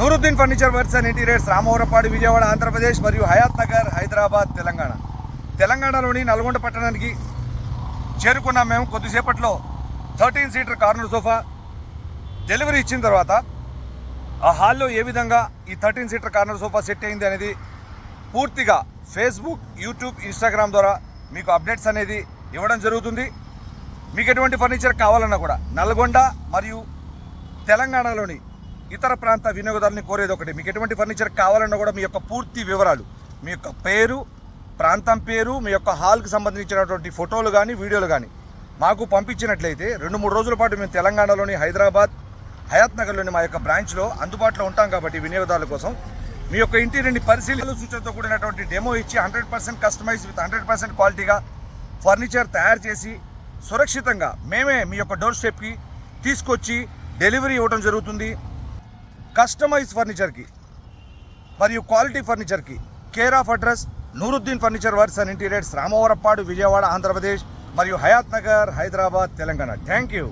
Nooruddin furniture works and interiors Ramavarapadu Vijayawada Andhra Pradesh మరియు హయాత్ నగర్ హైదరాబాద్ తెలంగాణ. తెలంగాణలోని నల్గొండ పట్టణానికి చేరుకున్నాం మేము కొద్దిసేపట్లో thirteen seater corner sofa delivery ఇచ్చిన తర్వాత ఆ హాల్లో ఏ విధంగా ఈ thirteen seater corner sofa set అయింది అనేది పూర్తిగా ఫేస్బుక్ యూట్యూబ్ ఇన్స్టాగ్రామ్ ద్వారా మీకు అప్డేట్స్ అనేది ఇవ్వడం జరుగుతుంది. మీకు ఎటువంటి ఫర్నిచర్ కావాలన్నా కూడా నల్గొండ మరియు తెలంగాణలోని ఇతర ప్రాంత వినియోగదారుని కోరేది ఒకటి. మీకు ఎటువంటి ఫర్నిచర్ కావాలన్నా కూడా మీ యొక్క పూర్తి వివరాలు మీ యొక్క పేరు ప్రాంతం పేరు మీ యొక్క హాల్కి సంబంధించినటువంటి ఫోటోలు కానీ వీడియోలు కానీ మాకు పంపించినట్లయితే రెండు మూడు రోజుల పాటు మేము తెలంగాణలోని హైదరాబాద్ హయాత్ నగర్లోని మా యొక్క బ్రాంచ్లో అందుబాటులో ఉంటాం కాబట్టి వినియోగదారుల కోసం. మీ యొక్క ఇంటీరియర్ని పరిశీలన సూచనతో కూడినటువంటి డెమో ఇచ్చి hundred percent customize with hundred percent క్వాలిటీగా ఫర్నిచర్ తయారు చేసి సురక్షితంగా మేమే మీ యొక్క డోర్ స్టెప్కి తీసుకొచ్చి డెలివరీ ఇవ్వడం జరుగుతుంది. కస్టమైజ్ ఫర్నిచర్కి మరియు quality ఫర్నిచర్కి care of address Nooruddin furniture works and interiors Ramavarapadu Vijayawada Andhra Pradesh మరియు హయాత్ నగర్ హైదరాబాద్ తెలంగాణ. Thank you.